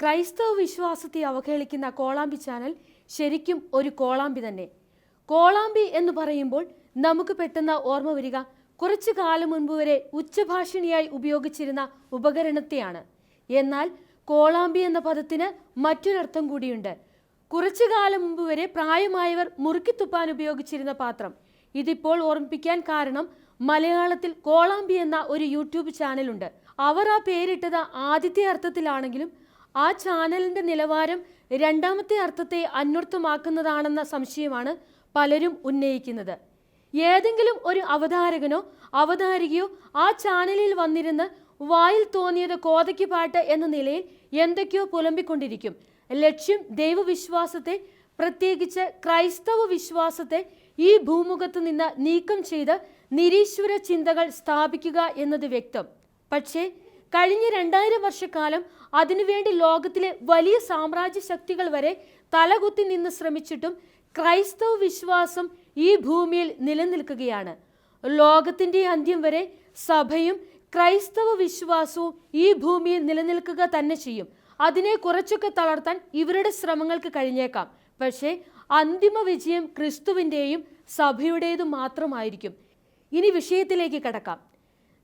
ക്രൈസ്തവ വിശ്വാസത്തെ അവഹേളിക്കുന്ന കോളാമ്പി ചാനൽ ശരിക്കും ഒരു കോളാമ്പി തന്നെ. കോളാമ്പി എന്ന് പറയുമ്പോൾ നമുക്ക് പെട്ടെന്ന് ഓർമ്മ വരിക കുറച്ചു കാലം മുൻപ് വരെ ഉച്ചഭാഷിണിയായി ഉപയോഗിച്ചിരുന്ന ഉപകരണത്തെയാണ്. എന്നാൽ കോളാമ്പി എന്ന പദത്തിന് മറ്റൊരർത്ഥം കൂടിയുണ്ട്. കുറച്ചു കാലം മുമ്പ് വരെ പ്രായമായവർ മുറുക്കിത്തുപ്പാൻ ഉപയോഗിച്ചിരുന്ന പാത്രം. ഇതിപ്പോൾ ഓർമ്മിപ്പിക്കാൻ കാരണം മലയാളത്തിൽ കോളാമ്പി എന്ന ഒരു യൂട്യൂബ് ചാനലുണ്ട്. അവർ ആ പേരിട്ടത് ആദ്യത്തെ അർത്ഥത്തിലാണെങ്കിലും ആ ചാനലിന്റെ നിലവാരം രണ്ടാമത്തെ അർത്ഥത്തെ അന്വർത്ഥമാക്കുന്നതാണെന്ന സംശയമാണ് പലരും ഉന്നയിക്കുന്നത്. ഏതെങ്കിലും ഒരു അവതാരകനോ അവതാരികയോ ആ ചാനലിൽ വന്നിരുന്ന് വായിൽ തോന്നിയത് കോതയ്ക്ക് പാട്ട് എന്ന നിലയിൽ എന്തൊക്കെയോ പുലമ്പിക്കൊണ്ടിരിക്കും. ലക്ഷ്യം ദൈവവിശ്വാസത്തെ പ്രത്യേകിച്ച് ക്രൈസ്തവ വിശ്വാസത്തെ ഈ ഭൂമുഖത്ത് നിന്ന് നീക്കം ചെയ്ത് നിരീശ്വര ചിന്തകൾ സ്ഥാപിക്കുക എന്നത് വ്യക്തം. പക്ഷേ കഴിഞ്ഞ രണ്ടായിരം വർഷക്കാലം അതിനുവേണ്ടി ലോകത്തിലെ വലിയ സാമ്രാജ്യ ശക്തികൾ വരെ തലകുത്തി നിന്ന് ശ്രമിച്ചിട്ടും ക്രൈസ്തവ വിശ്വാസം ഈ ഭൂമിയിൽ നിലനിൽക്കുകയാണ്. ലോകത്തിന്റെ അന്ത്യം വരെ സഭയും ക്രൈസ്തവ വിശ്വാസവും ഈ ഭൂമിയിൽ നിലനിൽക്കുക തന്നെ ചെയ്യും. അതിനെ കുറച്ചൊക്കെ തളർത്താൻ ഇവരുടെ ശ്രമങ്ങൾക്ക് കഴിഞ്ഞേക്കാം. പക്ഷേ അന്തിമ വിജയം ക്രിസ്തുവിന്റെയും സഭയുടേതും മാത്രമായിരിക്കും. ഇനി വിഷയത്തിലേക്ക് കടക്കാം.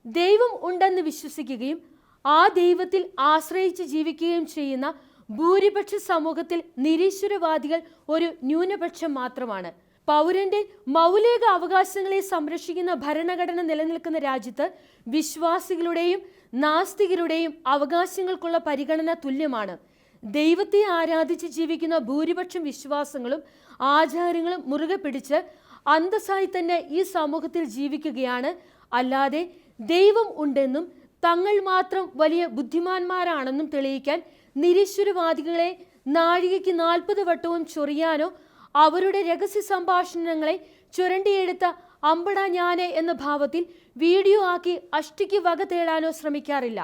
ദൈവം ഉണ്ടെന്ന് വിശ്വസിക്കുകയും ആ ദൈവത്തിൽ ആശ്രയിച്ച് ജീവിക്കുകയും ചെയ്യുന്ന ഭൂരിപക്ഷ സമൂഹത്തിൽ നിരീശ്വരവാദികൾ ഒരു ന്യൂനപക്ഷം മാത്രമാണ്. പൗരന്റെ മൗലിക അവകാശങ്ങളെ സംരക്ഷിക്കുന്ന ഭരണഘടന നിലനിൽക്കുന്ന രാജ്യത്ത് വിശ്വാസികളുടെയും നാസ്തികരുടെയും അവകാശങ്ങൾക്കുള്ള പരിഗണന തുല്യമാണ്. ദൈവത്തെ ആരാധിച്ച് ജീവിക്കുന്ന ഭൂരിപക്ഷം വിശ്വാസങ്ങളും ആചാരങ്ങളും മുറുകെ പിടിച്ച് അന്തസ്സായി തന്നെ ഈ സമൂഹത്തിൽ ജീവിക്കുകയാണ്. അല്ലാതെ ദൈവം ഉണ്ടെന്നും തങ്ങൾ മാത്രം വലിയ ബുദ്ധിമാന്മാരാണെന്നും തെളിയിക്കാൻ നിരീശ്വരവാദികളെ നാഴികയ്ക്ക് നാൽപ്പത് വട്ടവും ചൊറിയാനോ അവരുടെ രഹസ്യ സംഭാഷണങ്ങളെ ചുരണ്ടിയെടുത്ത അമ്പട ഞാനെ എന്ന ഭാവത്തിൽ വീഡിയോ ആക്കി അഷ്ടിക്ക് വക തേടാനോ ശ്രമിക്കാറില്ല.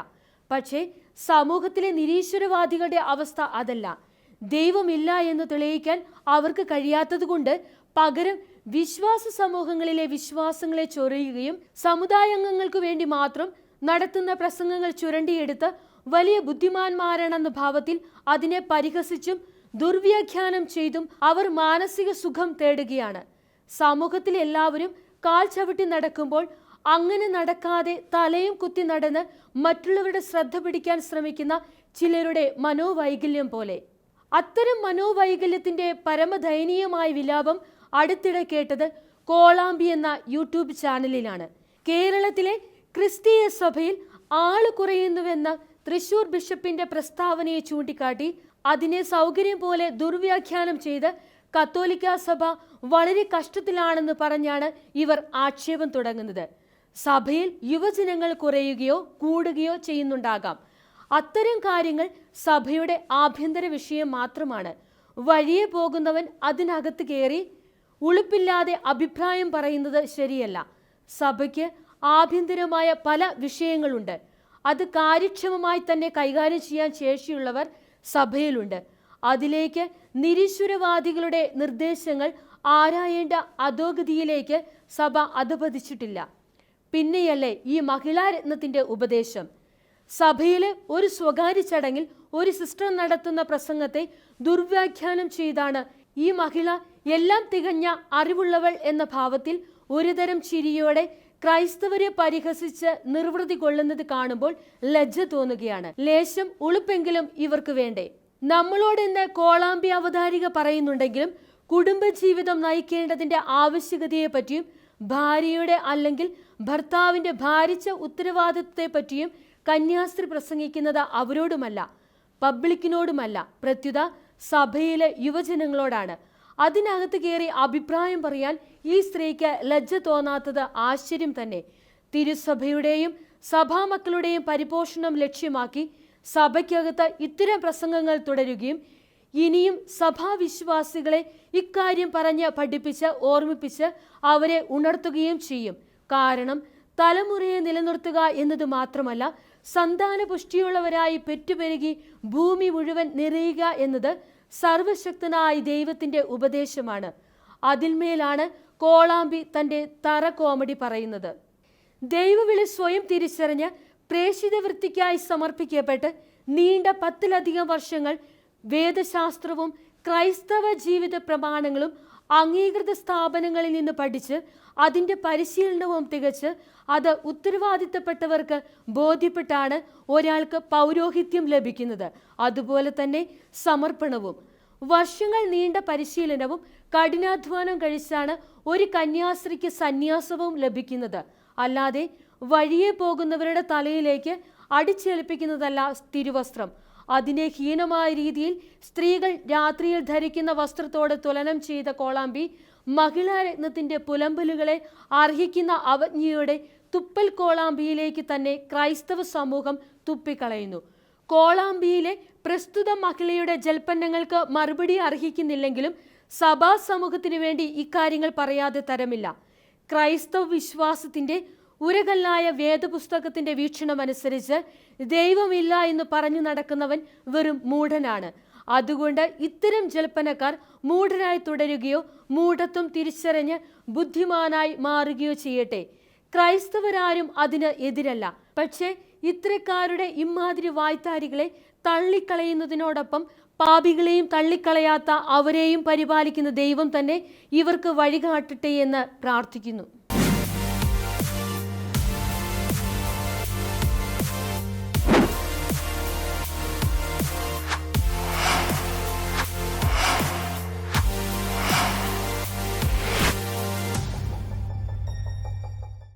പക്ഷേ സമൂഹത്തിലെ നിരീശ്വരവാദികളുടെ അവസ്ഥ അതല്ല. ദൈവമില്ല എന്ന് തെളിയിക്കാൻ അവർക്ക് കഴിയാത്തതുകൊണ്ട് പകരം വിശ്വാസ സമൂഹങ്ങളിലെ വിശ്വാസങ്ങളെ ചൊറിയുകയും സമുദായാംഗങ്ങൾക്ക് വേണ്ടി മാത്രം നടത്തുന്ന പ്രസംഗങ്ങൾ ചുരണ്ടിയെടുത്ത് വലിയ ബുദ്ധിമാന്മാരാണെന്ന ഭാവത്തിൽ അതിനെ പരിഹസിച്ചും ദുർവ്യാഖ്യാനം ചെയ്തും അവർ മാനസിക സുഖം തേടുകയാണ്. സമൂഹത്തിൽ എല്ലാവരും കാൽ ചവിട്ടി നടക്കുമ്പോൾ അങ്ങനെ നടക്കാതെ തലയും കുത്തി നടന്ന് മറ്റുള്ളവരുടെ ശ്രദ്ധ പിടിക്കാൻ ശ്രമിക്കുന്ന ചിലരുടെ മനോവൈകല്യം പോലെ. അത്തരം മനോവൈകല്യത്തിന്റെ പരമദയനീയമായ വിലാപം അടുത്തിടെ കേട്ടത് കോളാമ്പി എന്ന യൂട്യൂബ് ചാനലിലാണ്. കേരളത്തിലെ ക്രിസ്തീയ സഭയിൽ ആൾ കുറയുന്നുവെന്ന തൃശൂർ ബിഷപ്പിന്റെ പ്രസ്താവനയെ ചൂണ്ടിക്കാട്ടി അതിനെ സൗകര്യം പോലെ ദുർവ്യാഖ്യാനം ചെയ്ത് കത്തോലിക്ക സഭ വളരെ കഷ്ടത്തിലാണെന്ന് പറഞ്ഞാണ് ഇവർ ആക്ഷേപം തുടങ്ങുന്നത്. സഭയിൽ യുവജനങ്ങൾ കുറയുകയോ കൂടുകയോ ചെയ്യുന്നുണ്ടാകാം. അത്തരം കാര്യങ്ങൾ സഭയുടെ ആഭ്യന്തര വിഷയം മാത്രമാണ്. വഴിയെ പോകുന്നവൻ അതിനകത്ത് കയറി ഉളുപ്പില്ലാതെ അഭിപ്രായം പറയുന്നത് ശരിയല്ല. സഭയ്ക്ക് ആഭ്യന്തരമായ പല വിഷയങ്ങളുണ്ട്. അത് കാര്യക്ഷമമായി തന്നെ കൈകാര്യം ചെയ്യാൻ ശേഷിയുള്ളവർ സഭയിലുണ്ട്. അതിലേക്ക് നിരീശ്വരവാദികളുടെ നിർദ്ദേശങ്ങൾ ആരായേണ്ട അധോഗതിയിലേക്ക് സഭ അധപതിച്ചിട്ടില്ല. പിന്നെയല്ലേ ഈ മഹിളാരത്നത്തിന്റെ ഉപദേശം. സഭയിലെ ഒരു സ്വകാര്യ ചടങ്ങിൽ ഒരു സിസ്റ്റർ നടത്തുന്ന പ്രസംഗത്തെ ദുർവ്യാഖ്യാനം ചെയ്താണ് ഈ മഹിള എല്ലാം തികഞ്ഞ അറിവുള്ളവൾ എന്ന ഭാവത്തിൽ ഒരുതരം ചിരിയോടെ ക്രൈസ്തവരെ പരിഹസിച്ച് നിർവൃതി കൊള്ളുന്നത് കാണുമ്പോൾ ലജ്ജ തോന്നുകയാണ്. ലേശം ഉളുപ്പെങ്കിലും ഇവർക്ക് വേണ്ടേ. നമ്മളോട് ഇന്ന് കോളാമ്പി അവതാരിക പറയുന്നുണ്ടെങ്കിലും കുടുംബജീവിതം നയിക്കേണ്ടതിന്റെ ആവശ്യകതയെപ്പറ്റിയും ഭാര്യയുടെ അല്ലെങ്കിൽ ഭർത്താവിന്റെ ഭാരിച്ച ഉത്തരവാദിത്വത്തെ പറ്റിയും കന്യാസ്ത്രീ പ്രസംഗിക്കുന്നത് അവരോടുമല്ല പബ്ലിക്കിനോടുമല്ല പ്രത്യുത സഭയിലെ യുവജനങ്ങളോടാണ്. അതിനകത്ത് കയറി അഭിപ്രായം പറയാൻ ഈ സ്ത്രീക്ക് ലജ്ജ തോന്നാത്തത് ആശ്ചര്യം തന്നെ. തിരുസഭയുടെയും സഭാമക്കളുടെയും പരിപോഷണം ലക്ഷ്യമാക്കി സഭയ്ക്കകത്ത് ഇത്തരം പ്രസംഗങ്ങൾ തുടരുകയും ഇനിയും സഭാവിശ്വാസികളെ ഇക്കാര്യം പറഞ്ഞ് പഠിപ്പിച്ച് ഓർമ്മിപ്പിച്ച് അവരെ ഉണർത്തുകയും ചെയ്യും. കാരണം തലമുറയെ നിലനിർത്തുക എന്നത് മാത്രമല്ല സന്താന പുഷ്ടിയുള്ളവരായി പെറ്റുപെരുകി ഭൂമി മുഴുവൻ നിറയുക എന്നത് സർവശക്തനായ ദൈവത്തിന്റെ ഉപദേശമാണ്. അതിന്മേലാണ് കോളാമ്പി തന്റെ തറ കോമഡി പറയുന്നത്. ദൈവവിളി സ്വയം തിരിച്ചറിഞ്ഞ് പ്രേഷിത വൃത്തിക്കായി സമർപ്പിക്കപ്പെട്ട് നീണ്ട പത്തിലധികം വർഷങ്ങൾ വേദശാസ്ത്രവും ക്രൈസ്തവ ജീവിത പ്രമാണങ്ങളും അംഗീകൃത സ്ഥാപനങ്ങളിൽ നിന്ന് പഠിച്ച് അതിന്റെ പരിശീലനവും തികച്ച് അത് ഉത്തരവാദിത്തപ്പെട്ടവർക്ക് ബോധ്യപ്പെട്ടാണ് ഒരാൾക്ക് പൗരോഹിത്യം ലഭിക്കുന്നത്. അതുപോലെ തന്നെ സമർപ്പണവും. വർഷങ്ങൾ നീണ്ട പരിശീലനവും കഠിനാധ്വാനം കഴിച്ചാണ് ഒരു കന്യാസ്ത്രീക്ക് സന്യാസവും ലഭിക്കുന്നത്. അല്ലാതെ വഴിയെ പോകുന്നവരുടെ തലയിലേക്ക് അടിച്ചേൽപ്പിക്കുന്നതല്ല തിരുവസ്ത്രം. അതിനെ ഹീനമായ രീതിയിൽ സ്ത്രീകൾ രാത്രിയിൽ ധരിക്കുന്ന വസ്ത്രത്തോട് തുലനം ചെയ്ത കോളാമ്പി മഹിളാരത്നത്തിന്റെ പുലമ്പലുകളെ അർഹിക്കുന്ന അവജ്ഞയുടെ തുപ്പൽ കോളാമ്പിയിലേക്ക് തന്നെ ക്രൈസ്തവ സമൂഹം തുപ്പിക്കളയുന്നു. കോളാമ്പിയിലെ പ്രസ്തുത മഹിളയുടെ ജൽപ്പന്നങ്ങൾക്ക് മറുപടി അർഹിക്കുന്നില്ലെങ്കിലും സഭാ സമൂഹത്തിനു വേണ്ടി ഇക്കാര്യങ്ങൾ പറയാതെ തരമില്ല. ക്രൈസ്തവ വിശ്വാസത്തിന്റെ ഉരകല്ലായ വേദപുസ്തകത്തിന്റെ വീക്ഷണമനുസരിച്ച് ദൈവമില്ല എന്ന് പറഞ്ഞു നടക്കുന്നവൻ വെറും മൂഢനാണ്. അതുകൊണ്ട് ഇത്തരം ജൽപ്പനക്കാർ മൂഢനായി തുടരുകയോ മൂഢത്വം തിരിച്ചറിഞ്ഞ് ബുദ്ധിമാനായി മാറുകയോ ചെയ്യട്ടെ. ക്രൈസ്തവരാരും അതിന് എതിരല്ല. പക്ഷേ ഇത്തരക്കാരുടെ ഇമാതിരി വായ്ത്താരികളെ തള്ളിക്കളയുന്നതിനോടൊപ്പം പാപികളെയും തള്ളിക്കളയാത്ത അവരെയും പരിപാലിക്കുന്ന ദൈവം തന്നെ ഇവർക്ക് വഴികാട്ടട്ടെ എന്ന് പ്രാർത്ഥിക്കുന്നു.